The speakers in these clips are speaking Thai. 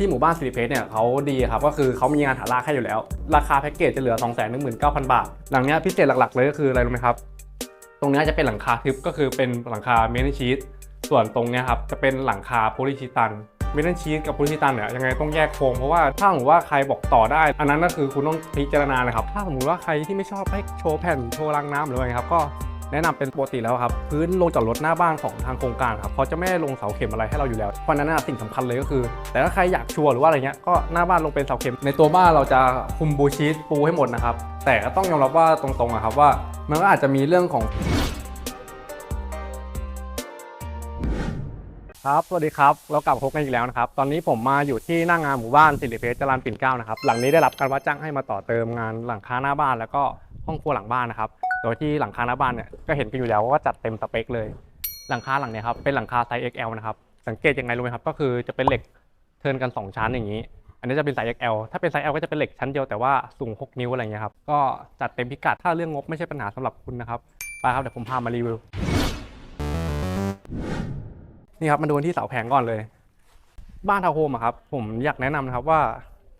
ที่หมู่บ้านสิริเพชรเนี่ยเขาดีครับก็คือเขามีงานฐานรากให้อยู่แล้ว ราคาแพ็กเกจจะเหลือ 2 1 9 0 0 0 บาท หลังเนี้ยพิเศษหลักๆ เลยก็คืออะไรรู้ไหมครับ ตรงเนี้ยจะเป็นหลังคาทึบก็คือเป็นหลังคาเมทัลชีตส่วนตรงเนี้ยครับจะเป็นหลังคาโพลีชิตันเมทัลชีตกับโพลีชิตันเนี่ยยังไงต้องแยกโครงเพราะว่าถ้าสมมติว่าใครบอกต่อได้ อันนั้นก็คือคุณต้องพิจารณาเลยครับถ้าสมมติว่าใครที่ไม่ชอบให้โชว์แผ่นโชว์รางน้ำหรืออะไรครับก็ แนะนำเป็นปกติแล้วครับ พื้นลงจอดรถหน้าบ้านของทางโครงการครับเขาจะไม่ลงเสาเข็มอะไรให้เราอยู่แล้วเพราะนั้นนะสิ่งสำคัญเลยก็คือ แต่ถ้าใครอยากชัวร์หรือว่าอะไรเงี้ยก็หน้าบ้านลงเป็นเสาเข็ม ในตัวบ้านเราจะคุมบูชีตปูให้หมดนะครับแต่ก็ต้องยอมรับว่าตรงๆอะครับว่ามันก็อาจจะมีเรื่องของครับสวัสดีครับ เรากลับพบกันอีกแล้วนะครับ ตอนนี้ผมมาอยู่ที่หน้างานหมู่บ้านสิริเพชรจรันปิ่นเกล้านะครับ หลังนี้ได้รับการว่าจ้างให้มาต่อเติมงานหลังคาหน้าบ้านแล้วก็ห้องครัวหลังบ้านนะครับ โดยที่หลังคาหน้าบ้านเนี่ยก็เห็นกันอยู่แล้วว่าจัดเต็มสเปคเลย หลังคาหลังเนี้ยครับเป็นหลังคาไซส์ XL นะครับสังเกตยังไงรู้ไหมครับก็คือจะเป็นเหล็กเทินกัน 2 ชั้นอย่างนี้ อันนี้จะเป็นไซส์ XL ถ้าเป็นไซส์ L ก็จะเป็นเหล็กชั้นเดียวแต่ว่าสูง 6 นิ้วอะไรเงี้ยครับก็จัดเต็มพิกัดถ้าเรื่องงบไม่ใช่ปัญหาสำหรับคุณนะครับไปครับเดี๋ยวผมพามารีวิวนี่ครับมาดูที่เสาแผงก่อนเลย บ้านทาวน์โฮมอะครับผมอยากแนะนำนะครับว่า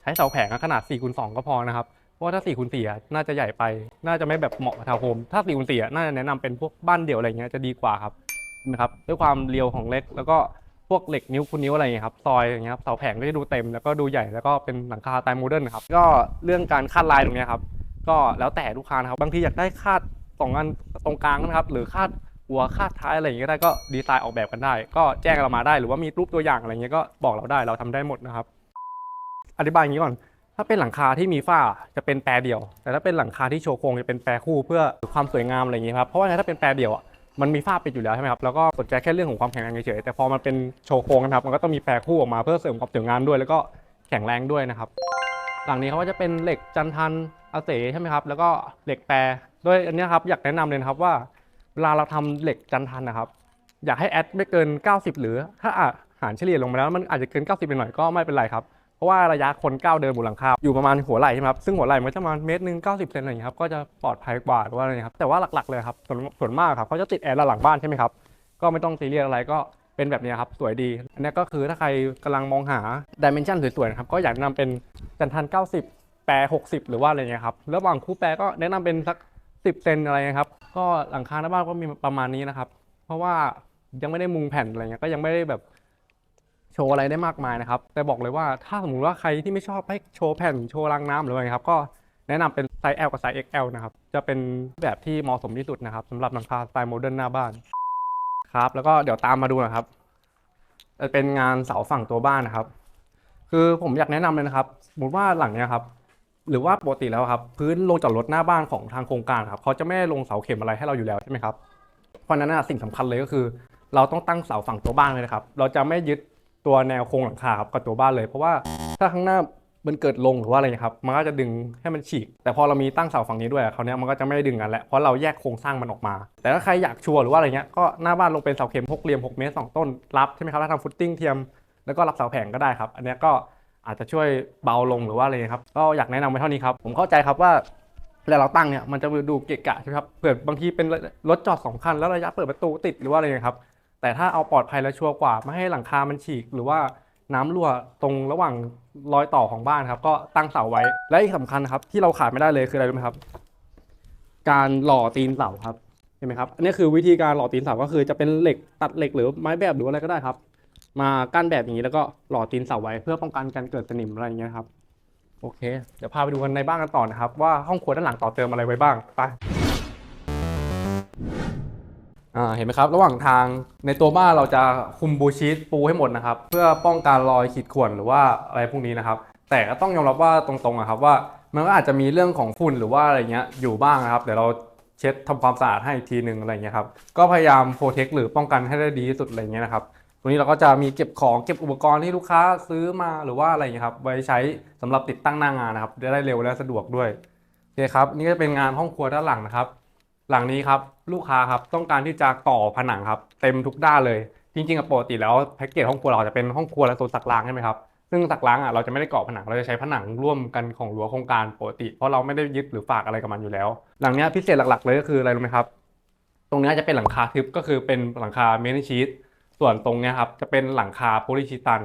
ใช้เสาแผงขนาด4คูณ2ก็พอนะครับเราะว่าถ้า4คูณ4อะน่าจะใหญ่ไป น่าจะไม่แบบเหมาะกับทาวน์โฮมถ้า4คูณ4อะน่าจะแนะนำเป็นพวกบ้านเดี่ยวอะไรเงี้ยจะดีกว่าครับนะครับด้วยความเรียวของเล็กแล้วก็พวกเหล็กนิ้วคูณนิ้วอะไรเงี้ยครับซอยอย่างเงี้ยครับเสาแผงก็จะดูเต็มแล้วก็ดูใหญ่แล้วก็เป็นหลังคาสไตล์โมเดิร์นครับก็เรื่องการคาดลายตรงเนี้ยครับก็แล้วแต่ลูกค้านะครับบางทีอยากได้คาดสองอันตรงกลางนะครับ หรือคาดหัวคาดท้ายอะไรอย่างเงี้ยก็ได้ก็ดีไซน์ออกแบบกันได้ ก็แจ้งเรามาได้หรือว่ามีรูปตัวอย่างอะไรเงี้ยก็บอกเราได้เราทำได้หมดนะครับ อธิบายอย่างนี้ก่อน ถ้าเป็นหลังคาที่มีฝ้าจะเป็นแปรเดี่ยว แต่ถ้าเป็นหลังคาที่โชว์โครงจะเป็นแปรคู่เพื่อความสวยงามอะไรอย่างเงี้ครับเพราะว่าถ้าเป็นแปรเดี่ยวอะมันมีฝ้าปิดอยู่แล้วใช่ไหมครับแล้วก็สนใจแค่เรื่องของความแข็งแรงเฉยๆแต่พอมันเป็นโชว์โครงนะครับมันก็ต้องมีแปรคู่ออกมาเพื่อเสริมความสวยงามด้วย แล้วก็แข็งแรงด้วยนะครับหลังนี้เขาก็จะเป็นเหล็กจันทันอาเสใช่ไหมครับแล้วก็เหล็กแปรด้วยอันนี้ครับอยากแนะนำเลยครับว่าเวลาเราทำเหล็กจันทันนะครับ อยากให้แอดไม่เกิน 90 หรือถ้าอาหารเฉลี่ยลงมาแล้วมันอาจจะเกิน 90 ไปหน่อยก็ไม่เป็นไรครับ เพราะว่าระยะคนก้าวเดินบนหลังคาอยู่ประมาณหัวไหล่ใช่ไหมครับซึ่งหัวไหล่มันจะประมาณเมตรหนึ่ง90เซนอะไรอย่างเงี้ครับก็จะปลอดภัยกว่าหรือว่าอะไรครับแต่ว่าหลักๆเลยครับส่วนส่วนมากครับเขาจะติดแอร์หลังบ้านใช่ไหมครับก็ไม่ต้องซีเรียสอะไรก็เป็นแบบนี้ครับสวยดีอันนี้ก็คือถ้าใครกำลังมองหาดิเมนชันสวยๆครับก็อยากนะนำเป็นจันทัน90แปร60หรือว่าอะไรเงี้ยครับระหว่างคู่แปรก็แนะนำเป็นสัก10เซนอะไรเงี้ยครับก็หลังคาหน้าบ้านก็มีประมาณนี้นะครับเพราะว่ายังไม่ได้มุงแผ่นอะไรเงี้ยก็ยังไม่ได้แบบ โชว์อะไรได้มากมายนะครับ แต่บอกเลยว่าถ้าสมมติว่าใครที่ไม่ชอบให้โชว์แผ่นโชว์รางน้ำหรืออะไรครับ ก็แนะนำเป็นไซส์ L กับไซส์ XL นะครับ จะเป็นแบบที่เหมาะสมที่สุดนะครับสำหรับหลังคาสไตล์โมเดิร์นหน้าบ้านครับ แล้วก็เดี๋ยวตามมาดูนะครับจะเป็นงานเสาฝั่งตัวบ้านนะครับ คือผมอยากแนะนำเลยนะครับ สมมติว่าหลังเนี้ยครับหรือว่าปกติแล้วครับพื้นลงจอดรถหน้าบ้านของทางโครงการครับเขาจะไม่ลงเสาเข็มอะไรให้เราอยู่แล้วใช่ไหมครับเพราะฉะนั้นนะสิ่งสำคัญเลยก็คือ เราต้องตั้งเสาฝั่งตัวบ้านเลยนะครับ เราจะไม่ยึด ตัวแนวโครงหลังคาครับกับตัวบ้านเลย เพราะว่าถ้าข้างหน้ามันเกิดลงหรือว่าอะไรครับมันก็จะดึงให้มันฉีก แต่พอเรามีตั้งเสาฝั่งนี้ด้วยคราวเนี้ยมันก็จะไม่ได้ดึงกันแล้วเพราะเราแยกโครงสร้างมันออกมา แต่ถ้าใครอยากชัวร์หรือว่าอะไรเงี้ยก็หน้าบ้านลงเป็นเสาเข็มหกเหลี่ยม6เมตร2ต้นรับใช่ไหมครับถ้าทำฟุตติ้งเทียมแล้วก็รับเสาแผงก็ได้ครับ อันนี้ก็อาจจะช่วยเบาลงหรือว่าอะไรครับก็อยากแนะนำไว้เท่านี้ครับผมเข้าใจครับว่าเวลาเราตั้งเนี่ยมันจะดูเกะกะใช่ไหมครับเผื่อบางทีเป็นรถจอดสองคันแล้วระยะเปิดประตูติดหรือว่าอะไรครับ แต่ถ้าเอาปลอดภัยและชัวร์กว่า ไม่ให้หลังคามันฉีก หรือว่าน้ำรั่วตรงระหว่างรอยต่อของบ้านครับ ก็ตั้งเสาไว้ และอีกสำคัญครับที่เราขาดไม่ได้เลยคืออะไรรู้ไหมครับ การหล่อตีนเสาครับเห็นไหมครับอันนี้คือวิธีการหล่อตีนเสาก็คือจะเป็นเหล็กตัดเหล็กหรือไม้แบบหรืออะไรก็ได้ครับ มากั้นแบบอย่างนี้แล้วก็หล่อตีนเสาไว้เพื่อป้องกันการเกิดสนิมอะไรอย่างเงี้ยครับโอเค เดี๋ยวพาไปดูกันในบ้านกันต่อนะครับ ว่าห้องครัวด้านหลังต่อเติมอะไรไว้บ้างไป อ่าเห็นไหมครับ ระหว่างทางในตัวบ้านเราจะคุมบูชีตปูให้หมดนะครับ เพื่อป้องกันรอยขีดข่วนหรือว่าอะไรพวกนี้นะครับ แต่ก็ต้องยอมรับว่าตรงๆอะครับว่ามันก็อาจจะมีเรื่องของฝุ่นหรือว่าอะไรเงี้ยอยู่บ้างนะครับเดี๋ยวเราเช็ดทำความสะอาดให้อีกทีหนึ่งอะไรเงี้ยครับก็พยายามโปรเทคหรือป้องกันให้ได้ดีที่สุดอะไรเงี้ยนะครับตรงนี้เราก็จะมีเก็บของเก็บอุปกรณ์ที่ลูกค้าซื้อมาหรือว่าอะไรเงี้ยครับไว้ใช้สำหรับติดตั้งหน้างานนะครับจะได้เร็วและสะดวกด้วยโอเคครับนี่ก็จะเป็นงานห้องครัวด้านหลังนะครับ หลังนี้ครับลูกค้าครับต้องการที่จะก่อผนังครับเต็มทุกด้านเลย จริงๆอะปกติแล้วแพ็กเกจห้องครัวเราจะเป็นห้องครัวและโซนสักล้างใช่ไหมครับซึ่งสักล้างอะเราจะไม่ได้ก่อผนังเราจะใช้ผนังร่วมกันของรั้วโครงการปกติ เพราะเราไม่ได้ยึดหรือฝากอะไรกับมันอยู่แล้ว หลังนี้พิเศษหลักๆ เลยก็คืออะไรรู้ไหมครับ ตรงเนี้ยจะเป็นหลังคาทึบก็คือเป็นหลังคาเมทัลชีตส่วนตรงเนี้ยครับจะเป็นหลังคาโพลีชิตัน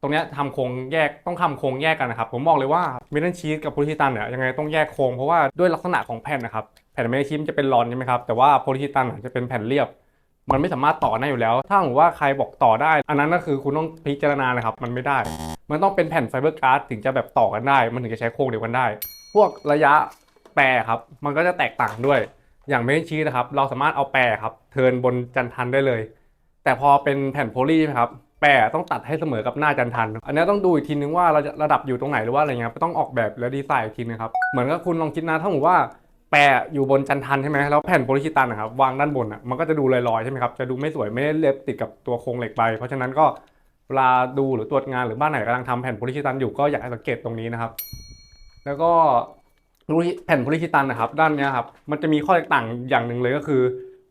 ตรงนี้ทำโครงแยกต้องทำโครงแยกกันนะครับผมบอกเลยว่าเมทัลชีสกับโพลิทิตันเนี่ยยังไงต้องแยกโครงเพราะว่าด้วยลักษณะของแผ่นนะครับแผ่นเมทัลชีสจะเป็นรอนใช่ไหมครับแต่ว่าโพลิทิตันจะเป็นแผ่นเรียบ มันไม่สามารถต่อได้อยู่แล้ว ถ้าสมว่าใครบอกต่อได้ อันนั้นก็คือคุณต้องพิจารณานะครับมันไม่ได้ มันต้องเป็นแผ่นไฟเบอร์การ์ดถึงจะแบบต่อกันได้ มันถึงจะใช้โครงเดียวกันได้ พวกระยะแปรครับมันก็จะแตกต่างด้วยอย่างเมทัลชีสนะครับเราสามารถเอาแปรครับเทินบนจันทันได้เลย แต่พอเป็นแผ่นโพลีครับ แปรต้องตัดให้เสมอกับหน้าจันทัน อันนี้ต้องดูอีกทีนึงว่าเราจะระดับอยู่ตรงไหนหรือว่าอะไรเงี้ยต้องออกแบบและดีไซน์อีกทีนึงครับ เหมือนกับคุณลองคิดนะถ้าสมมติว่าแปรอยู่บนจันทันใช่ไหมแล้วแผ่นโพลิชิตันนะครับวางด้านบนอะมันก็จะดูลอยๆใช่ไหมครับจะดูไม่สวยไม่ได้เรียบติดกับตัวโครงเหล็กไป เพราะฉะนั้นก็เวลาดูหรือตรวจงานหรือบ้านไหนกำลังทำแผ่นโพลิชิตันอยู่ก็อยากให้สังเกตตรงนี้นะครับ แล้วก็แผ่นโพลิชิตันนะครับ ด้านนี้ครับมันจะมีข้อแตกต่างอย่างหนึ่งเลยก็คือ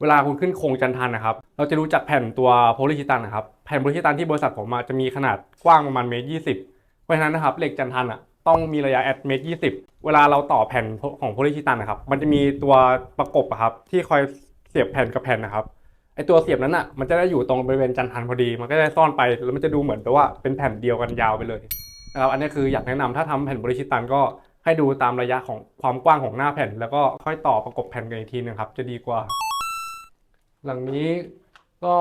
เวลาคุณขึ้นโครงจันทันนะครับ เราจะรู้จักแผ่นตัวโพลิชิตันนะครับ แผ่นโพลิชิตันที่บริษัทผมจะมีขนาดกว้างประมาณเมตรยี่สิบเพราะฉะนั้นนะครับเหล็กจันทันอะต้องมีระยะแอดเมตรยี่สิบเวลาเราต่อแผ่นของโพลิชิตันนะครับ มันจะมีตัวประกบครับที่คอยเสียบแผ่นกับแผ่นนะครับไอตัวเสียบนั้นอะมันจะได้อยู่ตรงบริเวณจันทันพอดี มันก็จะซ่อนไปแล้วมันจะดูเหมือนกับว่าเป็นแผ่นเดียวกันยาวไปเลยนะครับอันนี้คืออยากแนะนำถ้าทำแผ่นโพลิชิตันก็ให้ดูตามระยะของความกว้างของหน้าแผ่น แล้วก็ค่อยต่อประกบแผ่นกันอีกทีนึงครับจะดีกว่า หลังนี้ก็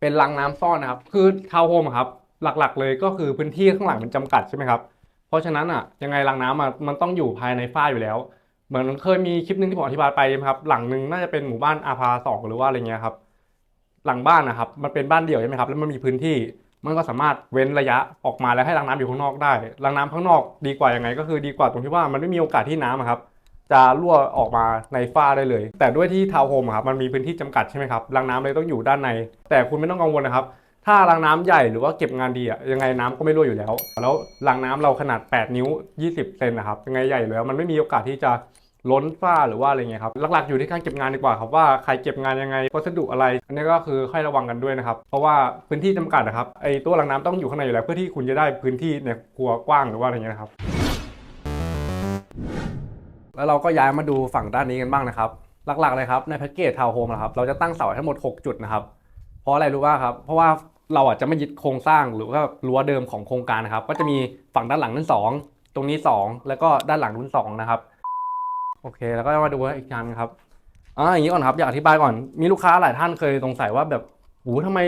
เป็นรังน้ำซ่อนนะครับ คือทาวน์โฮมครับ หลักๆ เลยก็คือพื้นที่ข้างหลังมันจำกัดใช่ไหมครับ เพราะฉะนั้นอะยังไงรังน้ำอะมันต้องอยู่ภายในฝ้าอยู่แล้ว เหมือนเคยมีคลิปหนึงที่ผมอธิบายไปครับ หลังหนึ่งน่าจะเป็นหมู่บ้านอาภาสองหรือว่าอะไรเงี้ยครับ หลังบ้านนะครับ มันเป็นบ้านเดี่ยวใช่ไหมครับ แล้วมันมีพื้นที่มันก็สามารถเว้นระยะออกมาแล้วให้รังน้ำอยู่ข้างนอกได้ รังน้ำข้างนอกดีกว่ายังไง ก็คือดีกว่าตรงที่ว่ามันไม่มีโอกาสที่น้ำครับ จะรั่วออกมาในฝ้าได้เลย แต่ด้วยที่ทาวน์โฮมครับมันมีพื้นที่จำกัดใช่ไหมครับรังน้ำเลยต้องอยู่ด้านใน แต่คุณไม่ต้องกังวลนะครับ ถ้ารังน้ำใหญ่หรือว่าเก็บงานดีอะยังไงน้ำก็ไม่รั่วอยู่แล้ว แล้วรังน้ำเราขนาด 8 นิ้ว 20 เซนนะครับยังไงใหญ่อยู่แล้วมันไม่มีโอกาสที่จะล้นฝ้าหรือว่าอะไรเงี้ยครับหลักๆอยู่ที่การเก็บงานดีกว่าครับว่าใครเก็บงานยังไงวัสดุอะไร อันนี้ก็คือค่อยระวังกันด้วยนะครับเพราะว่าพื้นที่จำกัดนะครับไอ้ตัวรังน้ำต้องอยู่ข้างในอยู่แล้วเพื่อที่คุณจะได้พื้นที่ในครัวกว้างหรือว่าอะไรเงี้ยครับ แล้วเราก็ย้ายมาดูฝั่งด้านนี้กันบ้างนะครับ หลักๆเลยครับในแพ็กเกจทาวน์โฮมนะครับเราจะตั้งเสาทั้งหมด 6 จุดนะครับ เพราะอะไรรู้ว่าครับเพราะว่าเราอาจจะไม่ยึดโครงสร้างหรือว่ารั้วเดิมของโครงการนะครับ ก็จะมีฝั่งด้านหลังนู้นสองตรงนี้ 2 แล้วก็ด้านหลังนู้นสองนะครับโอเค แล้วก็มาดูอีกอันครับอ่าอย่างนี้ก่อนครับอยากอธิบายก่อนมีลูกค้าหลายท่านเคยสงสัยว่าแบบหูทำไม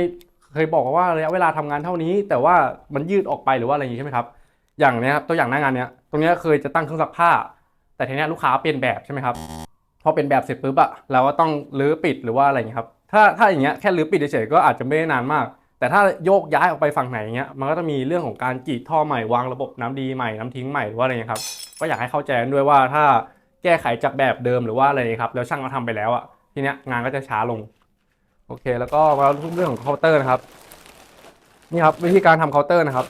เคยบอกว่าระยะเวลาทำงานเท่านี้ แต่ว่ามันยืดออกไปหรือว่าอะไรอย่างนี้ใช่ไหมครับอย่างเนี้ยครับตัวอย่างหน้างานเนี้ยตรงเนี้ยเคยจะตั้งเครื่องซักผ้า แต่ทีนี้ลูกค้าเปลี่ยนแบบใช่ไหมครับพอเป็นแบบเสร็จปุ๊บอะเราก็ต้องรื้อปิดหรือว่าอะไรอย่างเงี้ยครับถ้าถ้าอย่างเงี้ยแค่รื้อปิดเฉยๆก็อาจจะไม่ได้นานมาก แต่ถ้าโยกย้ายออกไปฝั่งไหนอย่างเงี้ยมันก็จะมีเรื่องของการกรีดท่อใหม่วางระบบน้ำดีใหม่น้ำทิ้งใหม่หรือว่าอะไรเงี้ยครับก็อยากให้เข้าใจด้วยว่าถ้าแก้ไขจากแบบเดิมหรือว่าอะไรครับแล้วช่างเขาทำไปแล้วอะทีเนี้ยงานก็จะช้าลงโอเค แล้วก็มาเรื่องของเคาน์เตอร์นะครับนี่ครับวิธีการทำเคาน์เตอร์นะครับ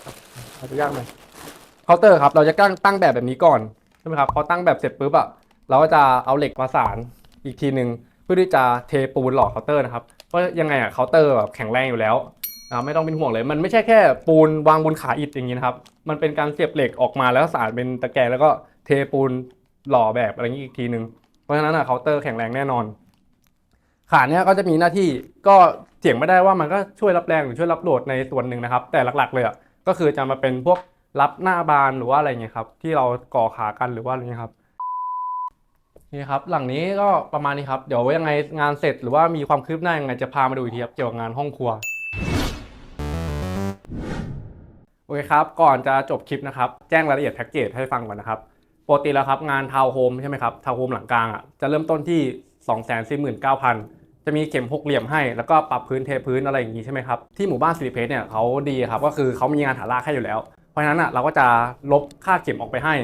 อาจจะยากหน่อยเคาน์เตอร์ครับเราจะตั้งตั้งแบบแบบนี้ก่อน ไหมครับพอตั้งแบบเสร็จปุ๊บอะเราก็จะเอาเหล็กมาสานอีกทีหนึ่งเพื่อที่จะเทปูนหล่อเคาน์เตอร์นะครับเพราะยังไงอะเคาน์เตอร์แบบแข็งแรงอยู่แล้วนะไม่ต้องเป็นห่วงเลย มันไม่ใช่แค่ปูนวางบนขาอิฐอย่างนี้นะครับ มันเป็นการเสียบเหล็กออกมาแล้วสานเป็นตะแกรงแล้วก็เทปูนหล่อแบบอะไรอย่างนี้อีกทีหนึ่งเพราะฉะนั้นอะเคาน์เตอร์แข็งแรงแน่นอน ขาเนี่ยก็จะมีหน้าที่ก็เถียงไม่ได้ว่ามันก็ช่วยรับแรงหรือช่วยรับโหลดในส่วนหนึ่งนะครับ แต่หลักๆ เลยอะก็คือจะมาเป็นพวก รับหน้าบานหรือว่าอะไรเงี้ยครับ ที่เราก่อขากันหรือว่าอะไรเงี้ยครับนี่ครับ หลังนี้ก็ประมาณนี้ครับ เดี๋ยวยังไงงานเสร็จหรือว่ามีความคืบหน้ายังไงจะพามาดูอีกทีครับเกี่ยวกับงานห้องครัวโอเคครับ ก่อนจะจบคลิปนะครับ แจ้งรายละเอียดแพ็กเกจให้ฟังก่อนนะครับปกติแล้วครับงานทาวน์โฮมใช่ไหมครับทาวน์โฮมหลังกลางอะจะเริ่มต้นที่ 249,000 จะมีเข็มหกเหลี่ยมให้ แล้วก็ปรับพื้นเทพื้นอะไรอย่างนี้ใช่ไหมครับ ที่หมู่บ้านสิริเพชรเนี่ยเขาดีครับก็คือเขามีงานฐานรากให้อยู่แล้ว ราะฉะนั้นอะเราก็จะลบค่าเข็มออกไปให้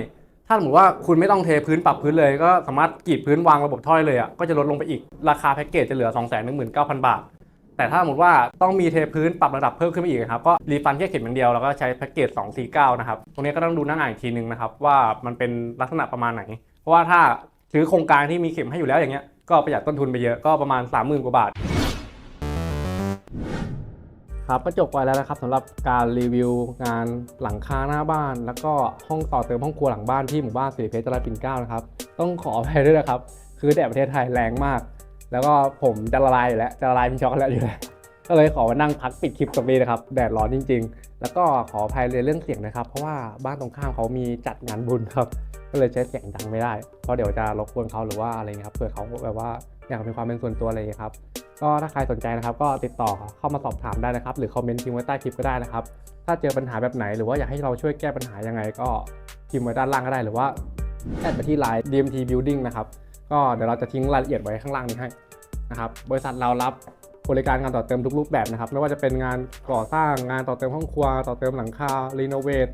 ถ้าสมมติว่าคุณไม่ต้องเทพื้นปรับพื้นเลย ก็สามารถกรีดพื้นวางระบบถ้อยเลยอะก็จะลดลงไปอีกราคาแพ็กเกจจะเหลือ 219,000 บาท แต่ถ้าสมมติว่าต้องมีเทพื้นปรับระดับเพิ่มขึ้นไปอีกครับก็รีฟันแค่เข็มอย่างเดียวแล้วก็ใช้แพ็กเกจ249นะครับตรงนี้ก็ต้องดูหน้างานอีกทีนึงนะครับว่ามันเป็นลักษณะประมาณไหน เพราะว่าถ้าซื้อโครงการที่มีเข็มให้อยู่แล้วอย่างเงี้ยก็ประหยัดต้นทุนไปเยอะก็ประมาณ 30,000กว่าบาท ครับก็จบไปแล้วนะครับสำหรับการรีวิวงานหลังคาหน้าบ้าน แล้วก็ห้องต่อเติมห้องครัวหลังบ้านที่หมู่บ้านสิริเพชรจราปิ่นเกล้านะครับต้องขออภัยด้วยนะครับ คือแดดประเทศไทยแรงมาก แล้วก็ผมจะละลายอยู่แล้วจะละลายเป็นช็อกโกแลตอยู่แล้ว ก็เลยขอมานั่งพักปิดคลิปตรงนี้นะครับ แดดร้อนจริง ๆ แล้วก็ขออภัยเรื่องเสียงนะครับ เพราะว่าบ้านตรงข้ามเขามีจัดงานบุญครับ ก็เลยใช้เสียงดังไม่ได้ เพราะเดี๋ยวจะรบกวนเขาหรือว่าอะไรเงี้ยครับ เผื่อเขาแบบว่าอยากมีความเป็นส่วนตัวอะไรเงี้ยครับ ก็ถ้าใครสนใจนะครับก็ติดต่อเข้ามาสอบถามได้นะครับ หรือคอมเมนต์ทิ้งไว้ใต้คลิปก็ได้นะครับ ถ้าเจอปัญหาแบบไหนหรือว่าอยากให้เราช่วยแก้ปัญหายังไง ก็พิมพ์ไว้ด้านล่างก็ได้หรือว่าแอดไปที่ไลน์ DMT Building นะครับ ก็เดี๋ยวเราจะทิ้งรายละเอียดไว้ข้างล่างนี้ให้นะครับ บริษัทเรารับ บริการงานต่อเติมทุกรูปแบบนะครับ ไม่ว่าจะเป็นงานก่อสร้างงานต่อเติมห้องครัว ต่อเติมหลังคารีโนเวท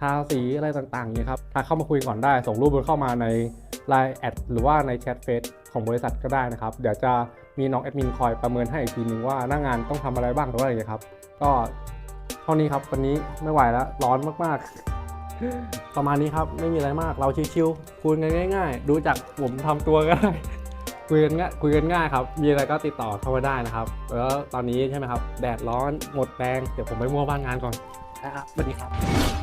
ทาสีอะไรต่างๆนี้ครับถ้าเข้ามาคุยก่อนได้ ส่งรูปเข้ามาใน Line แอดหรือว่าในแชทเฟซของบริษัทก็ได้นะครับ เดี๋ยวจะมีน้องแอดมินคอยประเมินให้อีกทีนึงว่าหน้างานต้องทำอะไรบ้างหรือว่าอะไรอย่างครับ ก็เท่านี้ครับวันนี้ไม่ไหวแล้วร้อนมากๆ ประมาณนี้ครับไม่มีอะไรมากเราชิวๆคุยกันง่าย ๆ ดูจากผมทำตัวก็ได้ คุยกันง่ายคุยกันง่ายครับ มีอะไรก็ติดต่อเข้ามาได้นะครับ แล้วตอนนี้ใช่ไหมครับ แดดร้อนหมดแรง เดี๋ยวผมไปมั่วบ้านงานก่อนนะครับสวัสดีครับ